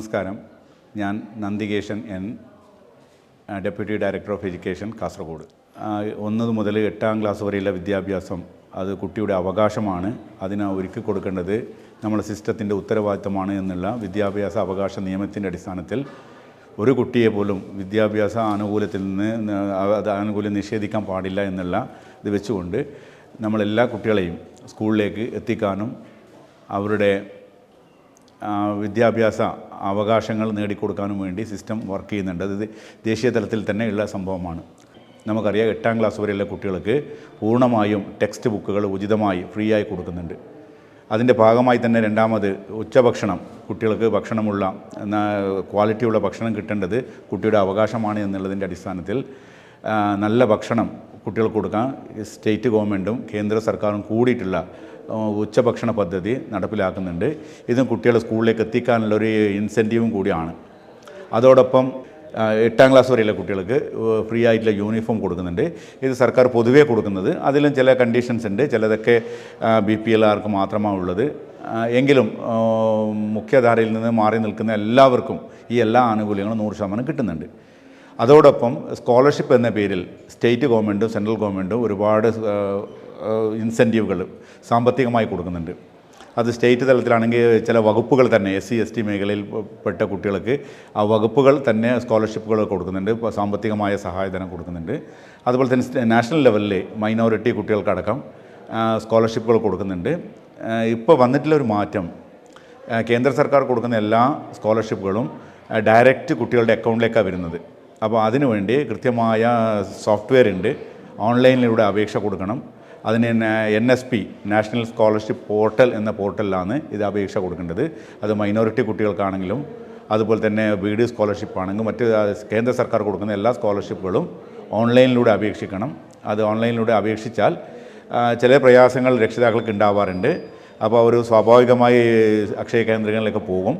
നമസ്കാരം. ഞാൻ Nandikeshan N deputy director of education Kasaragod. ഒന്നത് ഒന്ന് മുതൽ എട്ടാം ക്ലാസ് വരെയുള്ള വിദ്യാഭ്യാസം അത് കുട്ടിയുടെ അവകാശമാണ്. അതിന് ഒരുക്കി കൊടുക്കേണ്ടത് നമ്മുടെ സിസ്റ്റത്തിന്റെ ഉത്തരവാദിത്തമാണ് എന്നുള്ള വിദ്യാഭ്യാസ അവകാശ നിയമത്തിന്റെ അടിസ്ഥാനത്തിൽ ഒരു കുട്ടിയെ പോലും വിദ്യാഭ്യാസ ആനുകൂല്യത്തിൽ നിന്ന് അത് ആനുകൂല്യം നിഷേധിക്കാൻ പാടില്ല എന്നുള്ള ഇത് വെച്ചുകൊണ്ട് നമ്മളെല്ലാ കുട്ടികളെയും സ്കൂളിലേക്ക് എത്തിക്കാനും അവരുടെ വിദ്യാഭ്യാസ അവകാശങ്ങൾ നേടിക്കൊടുക്കാനും വേണ്ടി സിസ്റ്റം വർക്ക് ചെയ്യുന്നുണ്ട്. അത് ദേശീയ തലത്തിൽ തന്നെ ഉള്ള സംഭവമാണ്. നമുക്കറിയാം എട്ടാം ക്ലാസ് വരെയുള്ള കുട്ടികൾക്ക് പൂർണമായും ടെക്സ്റ്റ് ബുക്കുകൾ ഉചിതമായി ഫ്രീ ആയി കൊടുക്കുന്നുണ്ട്. അതിന്റെ ഭാഗമായി തന്നെ രണ്ടാമത് ഉച്ചഭക്ഷണം. കുട്ടികൾക്ക് ഭക്ഷണമുള്ള ക്വാളിറ്റിയുള്ള ഭക്ഷണം കിട്ടേണ്ടത് കുട്ടിയുടെ അവകാശമാണ് എന്നുള്ളതിന്റെ അടിസ്ഥാനത്തിൽ നല്ല ഭക്ഷണം കുട്ടികൾക്ക് കൊടുക്കാൻ സ്റ്റേറ്റ് ഗവൺമെന്റും കേന്ദ്ര സർക്കാരും കൂടിയിട്ടുള്ള ഉച്ചഭക്ഷണ പദ്ധതി നടപ്പിലാക്കുന്നുണ്ട്. ഇതും കുട്ടികളെ സ്കൂളിലേക്ക് എത്തിക്കാനുള്ള ഒരു ഇൻസെന്റീവും കൂടിയാണ്. അതോടൊപ്പം എട്ടാം ക്ലാസ് വരെയുള്ള കുട്ടികൾക്ക് ഫ്രീ ആയിട്ടുള്ള യൂണിഫോം കൊടുക്കുന്നുണ്ട്. ഇത് സർക്കാർ പൊതുവേ കൊടുക്കുന്നത്. അതിലും ചില കണ്ടീഷൻസ് ഉണ്ട്. ചിലതൊക്കെ ബി പി എൽ ആർക്ക് മാത്രമാണ് ഉള്ളത്. എങ്കിലും മുഖ്യധാരയിൽ നിന്ന് മാറി നിൽക്കുന്ന എല്ലാവർക്കും ഈ എല്ലാ ആനുകൂല്യങ്ങളും നൂറ് ശതമാനം കിട്ടുന്നുണ്ട്. അതോടൊപ്പം സ്കോളർഷിപ്പ് എന്ന പേരിൽ സ്റ്റേറ്റ് ഗവൺമെന്റും സെൻട്രൽ ഗവൺമെന്റും ഒരുപാട് ഇൻസെന്റീവുകൾ സാമ്പത്തികമായി കൊടുക്കുന്നുണ്ട്. അത് സ്റ്റേറ്റ് തലത്തിലാണെങ്കിൽ ചില വകുപ്പുകൾ തന്നെ എസ് സി എസ് ടി മേഖലയിൽ പെട്ട കുട്ടികൾക്ക് ആ വകുപ്പുകൾ തന്നെ സ്കോളർഷിപ്പുകൾ കൊടുക്കുന്നുണ്ട് സാമ്പത്തികമായ സഹായധനം കൊടുക്കുന്നുണ്ട്. അതുപോലെ തന്നെ നാഷണൽ ലെവലിൽ മൈനോറിറ്റി കുട്ടികൾക്കടക്കം സ്കോളർഷിപ്പുകൾ കൊടുക്കുന്നുണ്ട്. ഇപ്പോൾ വന്നിട്ടുള്ള ഒരു മാറ്റം കേന്ദ്ര സർക്കാർ കൊടുക്കുന്ന എല്ലാ സ്കോളർഷിപ്പുകളും ഡയറക്റ്റ് കുട്ടികളുടെ അക്കൗണ്ടിലേക്കാണ് വരുന്നത്. അപ്പോൾ അതിനുവേണ്ടി കൃത്യമായ സോഫ്റ്റ്വെയർ ഉണ്ട് ഓൺലൈനിലൂടെ അപേക്ഷ കൊടുക്കണം. അതിന് N S P national scholarship portal എന്ന പോർട്ടലിലാണ് ഇത് അപേക്ഷ കൊടുക്കേണ്ടത്. അത് മൈനോറിറ്റി കുട്ടികൾക്കാണെങ്കിലും അതുപോലെ തന്നെ ബി ഡി സ്കോളർഷിപ്പ് ആണെങ്കിലും മറ്റ് കേന്ദ്ര സർക്കാർ കൊടുക്കുന്ന എല്ലാ സ്കോളർഷിപ്പുകളും ഓൺലൈനിലൂടെ അപേക്ഷിക്കണം. അത് ഓൺലൈനിലൂടെ അപേക്ഷിച്ചാൽ ചില പ്രയാസങ്ങൾ രക്ഷിതാക്കൾക്ക് ഉണ്ടാവാറുണ്ട്. അപ്പോൾ അവർ സ്വാഭാവികമായി അക്ഷയ കേന്ദ്രങ്ങളിലൊക്കെ പോകും.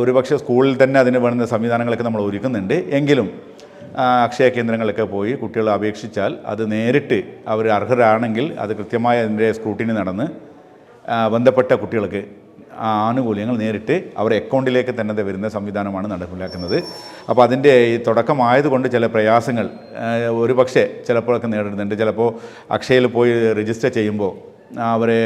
ഒരുപക്ഷെ സ്കൂളിൽ തന്നെ അതിന് വേണ്ട സംവിധാനങ്ങളൊക്കെ നമ്മൾ ഒരുക്കുന്നുണ്ട്. എങ്കിലും അക്ഷയ കേന്ദ്രങ്ങളിലൊക്കെ പോയി കുട്ടികൾ അപേക്ഷിച്ചാൽ അത് നേരിട്ട് അവർ അർഹരാണെങ്കിൽ അത് കൃത്യമായ അതിന്റെ സ്ക്രൂട്ടിനി നടന്ന് ബന്ധപ്പെട്ട കുട്ടികൾക്ക് ആനുകൂല്യങ്ങൾ നേരിട്ട് അവരുടെ അക്കൗണ്ടിലേക്ക് തന്നെ വരുന്ന സംവിധാനമാണ് നടപ്പിലാക്കുന്നത്. അപ്പോൾ അതിന്റെ ഈ തുടക്കമായതുകൊണ്ട് ചില പ്രയാസങ്ങൾ ഒരു പക്ഷേ ചിലപ്പോഴൊക്കെ നേരിടുന്നുണ്ട്. ചിലപ്പോൾ അക്ഷയയിൽ പോയി രജിസ്റ്റർ ചെയ്യുമ്പോൾ അവരെ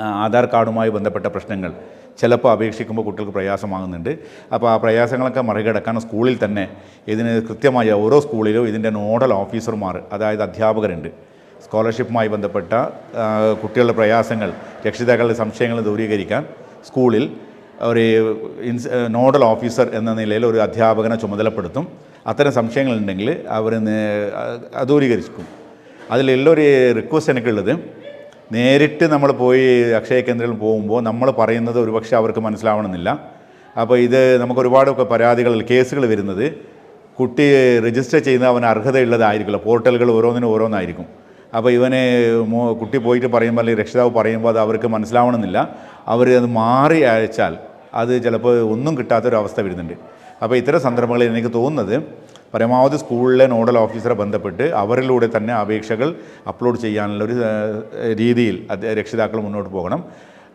ആധാർ കാർഡുമായി ബന്ധപ്പെട്ട പ്രശ്നങ്ങൾ. ചിലപ്പോൾ അപേക്ഷിക്കുമ്പോൾ കുട്ടികൾക്ക് പ്രയാസമാകുന്നുണ്ട് അപ്പോൾ ആ പ്രയാസങ്ങളൊക്കെ മറികടക്കാൻ സ്കൂളിൽ തന്നെ ഇതിന് കൃത്യമായ ഓരോ സ്കൂളിലും ഇതിന്റെ നോഡൽ ഓഫീസർമാർ അതായത് അധ്യാപകരുണ്ട്. സ്കോളർഷിപ്പുമായി ബന്ധപ്പെട്ട കുട്ടികളുടെ പ്രയാസങ്ങൾ രക്ഷിതാക്കളുടെ സംശയങ്ങൾ ദൂരീകരിക്കാൻ സ്കൂളിൽ ഒരു ഇൻസ് നോഡൽ ഓഫീസർ എന്ന നിലയിൽ ഒരു അധ്യാപകനെ ചുമതലപ്പെടുത്തും. അത്തരം സംശയങ്ങളുണ്ടെങ്കിൽ അവർ ദൂരീകരിക്കും. അതിലെല്ലാം ഒരു റിക്വസ്റ്റ് എനിക്കുള്ളത് നേരിട്ട് നമ്മൾ പോയി അക്ഷയ കേന്ദ്രത്തിൽ പോകുമ്പോൾ നമ്മൾ പറയുന്നത് ഒരുപക്ഷെ അവർക്ക് മനസ്സിലാവണമെന്നില്ല. അപ്പോൾ ഇത് നമുക്ക് ഒരുപാട്ൊക്കെ പരാതികൾ കേസുകൾ വരുന്നത്. കുട്ടി രജിസ്റ്റർ ചെയ്യുന്ന അവന് അർഹതയുള്ളതായിരിക്കില്ല പോർട്ടലുകൾ ഓരോന്നിനും ഓരോന്നായിരിക്കും. അപ്പോൾ ഇവന് കുട്ടി പോയിട്ട് പറയുമ്പോൾ അല്ലെങ്കിൽ രക്ഷിതാവ് പറയുമ്പോൾ അത് അവർക്ക് മനസ്സിലാവണമെന്നില്ല. അവർ അത് മാറി അയച്ചാൽ അത് ചിലപ്പോൾ ഒന്നും കിട്ടാത്തൊരവസ്ഥ വരുന്നുണ്ട്. അപ്പോൾ ഇത്തരം സന്ദർഭങ്ങളിൽ എനിക്ക് തോന്നുന്നത് പരമാവധി സ്കൂളിലെ നോഡൽ ഓഫീസറെ ബന്ധപ്പെട്ട് അവരിലൂടെ തന്നെ അപേക്ഷകൾ അപ്ലോഡ് ചെയ്യാനുള്ള ഒരു രീതിയിൽ രക്ഷിതാക്കൾ മുന്നോട്ട് പോകണം.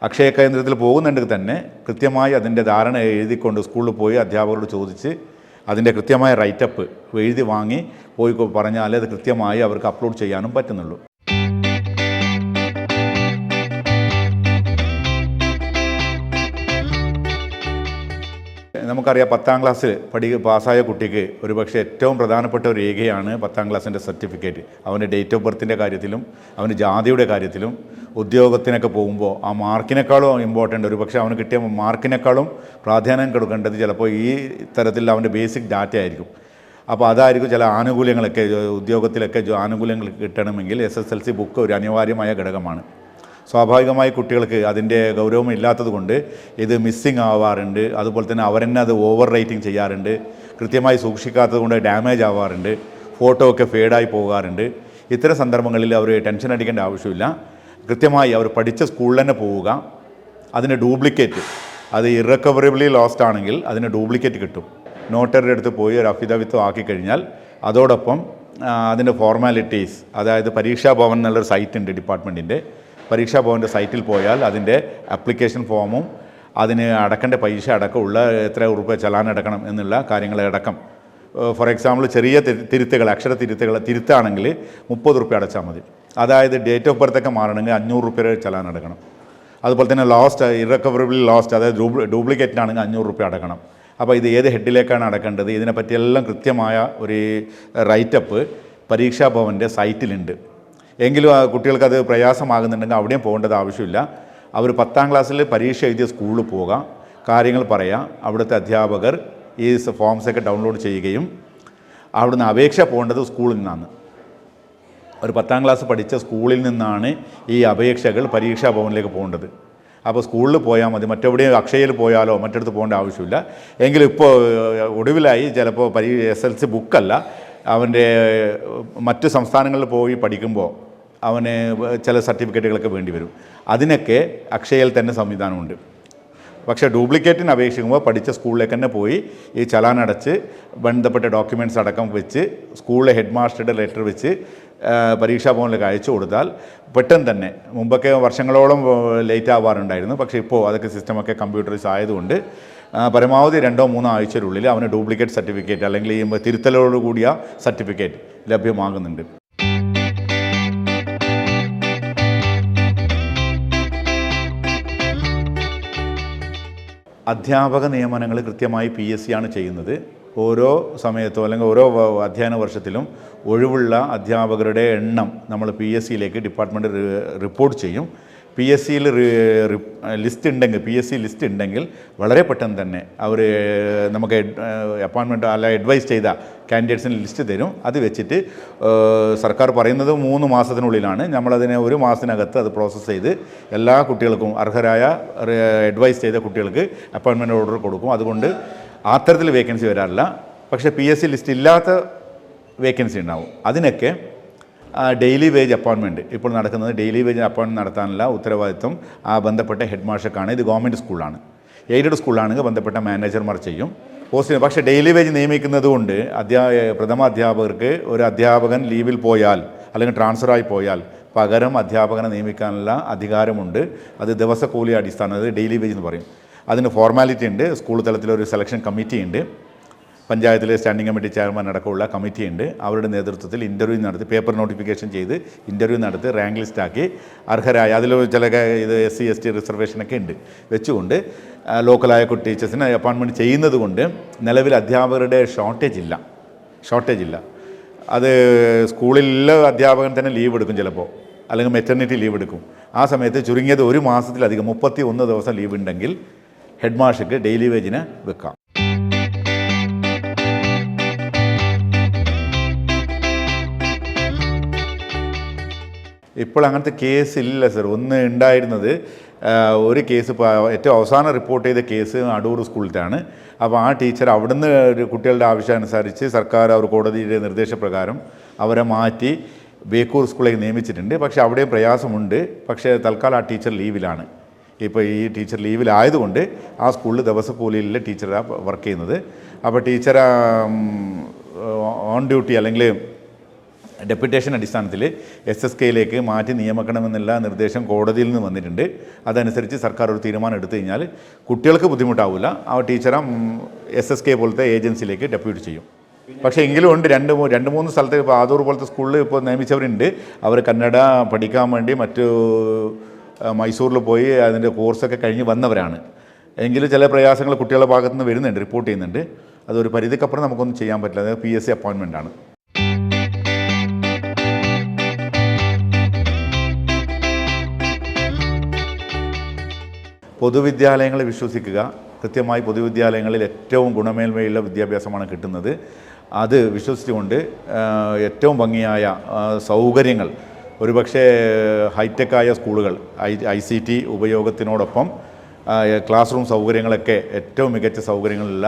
അക്ഷയ കേന്ദ്രത്തിൽ പോകുന്നുണ്ടെങ്കിൽ തന്നെ കൃത്യമായി അതിന്റെ ധാരണ എഴുതിക്കൊണ്ട് സ്കൂളിൽ പോയി അധ്യാപകരോട് ചോദിച്ച് അതിന്റെ കൃത്യമായ റൈറ്റപ്പ് എഴുതി വാങ്ങി പോയി പറഞ്ഞാൽ അത് കൃത്യമായി അവർക്ക് അപ്ലോഡ് ചെയ്യാനും പറ്റുന്നുള്ളൂ. നമുക്കറിയാം പത്താം ക്ലാസ്സിൽ പഠി പാസ്സായ കുട്ടിക്ക് ഒരുപക്ഷെ ഏറ്റവും പ്രധാനപ്പെട്ട ഒരു രേഖയാണ് പത്താം ക്ലാസ്സിന്റെ സർട്ടിഫിക്കറ്റ്. അവന്റെ ഡേറ്റ് ഓഫ് ബർത്തിന്റെ കാര്യത്തിലും അവന്റെ ജാതിയുടെ കാര്യത്തിലും ഉദ്യോഗത്തിനൊക്കെ പോകുമ്പോൾ ആ മാർക്കിനേക്കാളും ഇമ്പോർട്ടന്റ്. ഒരുപക്ഷെ അവന് കിട്ടിയ മാർക്കിനേക്കാളും പ്രാധാന്യം കൊടുക്കേണ്ടത് ചിലപ്പോൾ ഈ തരത്തിൽ അവന്റെ ബേസിക് ഡാറ്റ ആയിരിക്കും. അപ്പോൾ അതായിരിക്കും ചില ആനുകൂല്യങ്ങളൊക്കെ ഉദ്യോഗത്തിലൊക്കെ ആനുകൂല്യങ്ങൾ കിട്ടണമെങ്കിൽ S S L C book ഒരു അനിവാര്യമായ ഘടകമാണ്. സ്വാഭാവികമായി കുട്ടികൾക്ക് അതിന്റെ ഗൗരവം ഇല്ലാത്തത് കൊണ്ട് ഇത് മിസ്സിങ് ആവാറുണ്ട്. അതുപോലെ തന്നെ അവരെന്നെ അത് ഓവർ റേറ്റിംഗ് ചെയ്യാറുണ്ട്. കൃത്യമായി സൂക്ഷിക്കാത്തത് കൊണ്ട് ഡാമേജ് ആവാറുണ്ട്. ഫോട്ടോ ഒക്കെ ഫേഡായി പോകാറുണ്ട്. ഇത്തരം സന്ദർഭങ്ങളിൽ അവർ ടെൻഷൻ അടിക്കേണ്ട ആവശ്യമില്ല. കൃത്യമായി അവർ പഠിച്ച സ്കൂളിൽ തന്നെ പോവുക. അതിന് ഡ്യൂപ്ലിക്കേറ്റ് അത് ഇറക്കവറബിളി ലോസ്റ്റ് ആണെങ്കിൽ അതിന് ഡ്യൂപ്ലിക്കേറ്റ് കിട്ടും. നോട്ടറിന്റെ അടുത്ത് പോയി ഒരു അഫിദവിത്വം ആക്കി കഴിഞ്ഞാൽ അതോടൊപ്പം അതിന്റെ ഫോർമാലിറ്റീസ് അതായത് പരീക്ഷാഭവൻ എന്നുള്ളൊരു സൈറ്റ് ഉണ്ട് ഡിപ്പാർട്ട്മെന്റിന്റെ പരീക്ഷാ ഭവന്റെ സൈറ്റിൽ പോയാൽ അതിന്റെ ആപ്ലിക്കേഷൻ ഫോമും അതിന് അടക്കേണ്ട പൈസ അടക്കമുള്ള എത്ര ഉറുപ്പ് ചലാൻ അടക്കണം എന്നുള്ള കാര്യങ്ങളെ അടക്കം. ഫോർ എക്സാമ്പിൾ ചെറിയ തിരു- തിരുത്തുകൾ അക്ഷര തിരുത്തുകൾ തിരുത്താണെങ്കിൽ മുപ്പത് റുപ്യ അടച്ചാൽ മതി. അതായത് ഡേറ്റ് ഓഫ് ബർത്ത് ഒക്കെ മാറണമെങ്കിൽ അഞ്ഞൂറ് റുപ്യ ചലാൻ അടക്കണം. അതുപോലെ തന്നെ ലോസ്റ്റ് ഇറക്കവറബിൾ ലോസ്റ്റ് അതായത് ഡ്യൂപ്ലിക്കേറ്റ് ആണെങ്കിൽ അഞ്ഞൂറ് റുപ്യ അടക്കണം. അപ്പോൾ ഇത് ഏത് ഹെഡിലേക്കാണ് അടക്കേണ്ടത്? ഇതിനെപ്പറ്റിയെല്ലാം കൃത്യമായ ഒരു റൈറ്റപ്പ് പരീക്ഷാ ഭവന്റെ സൈറ്റിലുണ്ട്. എങ്കിലും ആ കുട്ടികൾക്ക് അത് പ്രയാസമാകുന്നുണ്ടെങ്കിൽ അവിടെയും പോകേണ്ടത് ആവശ്യമില്ല. അവർ പത്താം ക്ലാസ്സിൽ പരീക്ഷ എഴുതിയ സ്കൂളിൽ പോകാം. കാര്യങ്ങൾ പറയാം. അവിടുത്തെ അധ്യാപകർ ഈ ഫോംസൊക്കെ ഡൗൺലോഡ് ചെയ്യുകയും അവിടുന്ന് അപേക്ഷ പോകേണ്ടത് സ്കൂളിൽ നിന്നാണ്. ഒരു പത്താം ക്ലാസ് പഠിച്ച സ്കൂളിൽ നിന്നാണ് ഈ അപേക്ഷകൾ പരീക്ഷാ ഭവനിലേക്ക് പോകേണ്ടത്. അപ്പോൾ സ്കൂളിൽ പോയാൽ മതി. മറ്റെവിടെയും അക്ഷയയിൽ പോയാലോ മറ്റടുത്ത് പോകേണ്ട ആവശ്യമില്ല. എങ്കിലും ഇപ്പോൾ ഒടുവിലായി ചിലപ്പോൾ പരീ എസ് എൽ സി ബുക്കല്ല അവന്റെ മറ്റ് സംസ്ഥാനങ്ങളിൽ പോയി പഠിക്കുമ്പോൾ അവന് ചില സർട്ടിഫിക്കറ്റുകളൊക്കെ വേണ്ടി വരും. അതിനൊക്കെ അക്ഷയയിൽ തന്നെ സംവിധാനമുണ്ട്. പക്ഷേ ഡ്യൂപ്ലിക്കേറ്റിന് അപേക്ഷിക്കുമ്പോൾ പഠിച്ച സ്കൂളിലേക്ക് തന്നെ പോയി ഈ ചലാൻ അടച്ച് ബന്ധപ്പെട്ട ഡോക്യുമെന്റ്സ് അടക്കം വെച്ച് സ്കൂളിലെ ഹെഡ് മാസ്റ്ററുടെ ലെറ്റർ വെച്ച് പരീക്ഷാ ഭവനിലേക്ക് അയച്ചു കൊടുത്താൽ പെട്ടെന്ന് തന്നെ മുമ്പൊക്കെ വർഷങ്ങളോളം ലേറ്റ് ആവാറുണ്ടായിരുന്നു. പക്ഷേ ഇപ്പോൾ അതൊക്കെ സിസ്റ്റമൊക്കെ കമ്പ്യൂട്ടറൈസ് ആയതുകൊണ്ട് പരമാവധി രണ്ടോ മൂന്നോ ആഴ്ചയിലുള്ളിൽ അവന് ഡ്യൂപ്ലിക്കേറ്റ് സർട്ടിഫിക്കറ്റ് അല്ലെങ്കിൽ ഈ തിരുത്തലോട് കൂടിയ സർട്ടിഫിക്കറ്റ് ലഭ്യമാകുന്നുണ്ട്. അധ്യാപക നിയമനങ്ങൾ കൃത്യമായി പി എസ് സി ആണ് ചെയ്യുന്നത്. ഓരോ സമയത്തും അല്ലെങ്കിൽ ഓരോ അധ്യയന വർഷത്തിലും ഒഴിവുള്ള അധ്യാപകരുടെ എണ്ണം നമ്മൾ പി എസ് സിയിലേക്ക് ഡിപ്പാർട്ട്മെന്റ് റിപ്പോർട്ട് ചെയ്യും. പി എസ് സിയിൽ ലിസ്റ്റ് ഉണ്ടെങ്കിൽ പി എസ് സി ലിസ്റ്റ് ഉണ്ടെങ്കിൽ വളരെ പെട്ടെന്ന് തന്നെ അവർ നമുക്ക് അപ്പോയിൻമെന്റ് അല്ല അഡ്വൈസ് ചെയ്ത കാൻഡിഡേറ്റ്സിന് ലിസ്റ്റ് തരും. അത് വെച്ചിട്ട് സർക്കാർ പറയുന്നത് മൂന്ന് മാസത്തിനുള്ളിലാണ്. നമ്മളതിനെ ഒരു മാസത്തിനകത്ത് അത് പ്രോസസ്സ് ചെയ്ത് എല്ലാ കുട്ടികൾക്കും അർഹരായ അഡ്വൈസ് ചെയ്ത കുട്ടികൾക്ക് അപ്പോയിൻമെന്റ് ഓർഡർ കൊടുക്കും. അതുകൊണ്ട് അത്തരത്തിൽ വേക്കൻസി വരാറില്ല. പക്ഷേ പി എസ് സി ലിസ്റ്റ് ഇല്ലാത്ത വേക്കൻസി ഉണ്ടാവും. അതിനൊക്കെ ഡെയിലി വേജ് അപ്പോയിൻമെന്റ് ഇപ്പോൾ നടക്കുന്നത് ഡെയിലി വേജ് അപ്പോയിൻമെന്റ് നടത്താനുള്ള ഉത്തരവാദിത്വം ആ ബന്ധപ്പെട്ട ഹെഡ് മാഷക്കാണ് ഇത് ഗവൺമെന്റ് സ്കൂളാണ് എയ്ഡഡ് സ്കൂളാണെങ്കിൽ ബന്ധപ്പെട്ട മാനേജർമാർ ചെയ്യും. പോസ്റ്റ് പക്ഷേ ഡെയിലി വേജ് നിയമിക്കുന്നത് കൊണ്ട് അധ്യാ പ്രഥമ അധ്യാപകർക്ക് ഒരു അധ്യാപകൻ ലീവിൽ പോയാൽ അല്ലെങ്കിൽ ട്രാൻസ്ഫർ ആയി പോയാൽ പകരം അധ്യാപകനെ നിയമിക്കാനുള്ള അധികാരമുണ്ട്. അത് ദിവസക്കൂലി അടിസ്ഥാനം അത് ഡെയിലി വേജ് എന്ന് പറയും. അതിന് ഫോർമാലിറ്റി ഉണ്ട്. സ്കൂൾ തലത്തിലൊരു സെലക്ഷൻ കമ്മിറ്റി ഉണ്ട്. പഞ്ചായത്തിലെ സ്റ്റാൻഡിംഗ് കമ്മിറ്റി ചെയർമാൻ അടക്കമുള്ള കമ്മിറ്റിയുണ്ട്. അവരുടെ നേതൃത്വത്തിൽ ഇന്റർവ്യൂ നടത്തി പേപ്പർ നോട്ടിഫിക്കേഷൻ ചെയ്ത് ഇന്റർവ്യൂ നടത്തി റാങ്ക് ലിസ്റ്റാക്കി അർഹരായ അതിൽ ചില ഇത് എസ് സി എസ് ടി റിസർവേഷനൊക്കെ ഉണ്ട്. വെച്ചുകൊണ്ട് ലോക്കലായ ടീച്ചേഴ്സിനെ അപ്പോയിൻമെന്റ് ചെയ്യുന്നത് കൊണ്ട് നിലവിൽ അധ്യാപകരുടെ ഷോർട്ടേജ് ഇല്ല. ഷോർട്ടേജ് ഇല്ല. അത് സ്കൂളിലെ അധ്യാപകൻ തന്നെ ലീവ് എടുക്കും ചിലപ്പോൾ അല്ലെങ്കിൽ മെറ്റർണിറ്റി ലീവ് എടുക്കും. ആ സമയത്ത് ചുരുങ്ങിയത് ഒരു മാസത്തിലധികം മുപ്പത്തി ഒന്ന് ദിവസം ലീവ് ഉണ്ടെങ്കിൽ ഹെഡ് മാഷ്ക്ക് ഡെയിലി വേജിന് വെക്കാം. ഇപ്പോൾ അങ്ങനത്തെ കേസ് ഇല്ല സർ ഒന്ന് ഉണ്ടായിരുന്നത് ഒരു കേസ് ഇപ്പോൾ ഏറ്റവും അവസാനം റിപ്പോർട്ട് ചെയ്ത കേസ് അടൂർ സ്കൂളിലാണ്. അപ്പോൾ ആ ടീച്ചർ അവിടുന്ന് കുട്ടികളുടെ ആവശ്യാനുസരിച്ച് സർക്കാർ അവർ കോടതിയുടെ നിർദ്ദേശപ്രകാരം അവരെ മാറ്റി ബേക്കൂർ സ്കൂളിലേക്ക് നിയമിച്ചിട്ടുണ്ട്. പക്ഷേ അവിടെയും പ്രയാസമുണ്ട്. പക്ഷേ തൽക്കാലം ആ ടീച്ചർ ലീവിലാണ് ഇപ്പോൾ ഈ ടീച്ചർ ലീവിലായതുകൊണ്ട് ആ സ്കൂളിൽ ദിവസക്കൂലിയിലെ ടീച്ചറാണ് വർക്ക് ചെയ്യുന്നത്. അപ്പോൾ ടീച്ചർ ഓൺ ഡ്യൂട്ടി അല്ലെങ്കിൽ ഡെപ്യൂട്ടേഷൻ അടിസ്ഥാനത്തിൽ എസ് എസ് കെയിലേക്ക് മാറ്റി നിയമിക്കണമെന്നുള്ള നിർദ്ദേശം കോടതിയിൽ നിന്ന് വന്നിട്ടുണ്ട്. അതനുസരിച്ച് സർക്കാർ ഒരു തീരുമാനം എടുത്തു കഴിഞ്ഞാൽ കുട്ടികൾക്ക് ബുദ്ധിമുട്ടാവില്ല ആ ടീച്ചറെ എസ് എസ് കെ പോലത്തെ ഏജൻസിയിലേക്ക് ഡെപ്യൂട്ട് ചെയ്യും. പക്ഷേ എങ്കിലും ഉണ്ട് രണ്ട് രണ്ട് മൂന്ന് സ്ഥലത്ത് ഇപ്പോൾ ആദൂർ പോലത്തെ സ്കൂളിൽ ഇപ്പോൾ നിയമിച്ചവരുണ്ട്. അവർ കന്നഡ പഠിക്കാൻ വേണ്ടി മറ്റു മൈസൂരിൽ പോയി അതിന്റെ കോഴ്സൊക്കെ കഴിഞ്ഞ് വന്നവരാണ്. എങ്കിലും ചില പ്രയാസങ്ങൾ കുട്ടികളുടെ ഭാഗത്തുനിന്ന് വരുന്നുണ്ട് റിപ്പോർട്ട് ചെയ്യുന്നുണ്ട്. അതൊരു പരിധിക്കപ്പുറം നമുക്കൊന്നും ചെയ്യാൻ പറ്റില്ല. പി എസ് സി അപ്പോയിൻമെന്റ് ആണ്. പൊതുവിദ്യാലയങ്ങളെ വിശ്വസിക്കുക. കൃത്യമായി പൊതുവിദ്യാലയങ്ങളിൽ ഏറ്റവും ഗുണമേന്മയുള്ള വിദ്യാഭ്യാസമാണ് കിട്ടുന്നത്. അത് വിശ്വസിച്ചുകൊണ്ട് ഏറ്റവും ഭംഗിയായ സൗകര്യങ്ങൾ. ഒരുപക്ഷെ ഹൈടെക്കായ സ്കൂളുകൾ ഐ ഐ സി ടി ഉപയോഗത്തിനോടൊപ്പം ക്ലാസ് റൂം സൗകര്യങ്ങളൊക്കെ ഏറ്റവും മികച്ച സൗകര്യങ്ങളുള്ള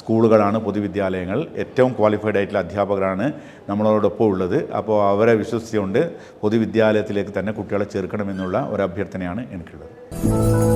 സ്കൂളുകളാണ് പൊതുവിദ്യാലയങ്ങൾ. ഏറ്റവും ക്വാളിഫൈഡ് ആയിട്ടുള്ള അധ്യാപകരാണ് നമ്മളോടൊപ്പം ഉള്ളത്. അപ്പോൾ അവരെ വിശ്വസിച്ചുകൊണ്ട് പൊതുവിദ്യാലയത്തിലേക്ക് തന്നെ കുട്ടികളെ ചേർക്കണമെന്നുള്ള ഒരു അഭ്യർത്ഥനയാണ് എനിക്കുള്ളത്.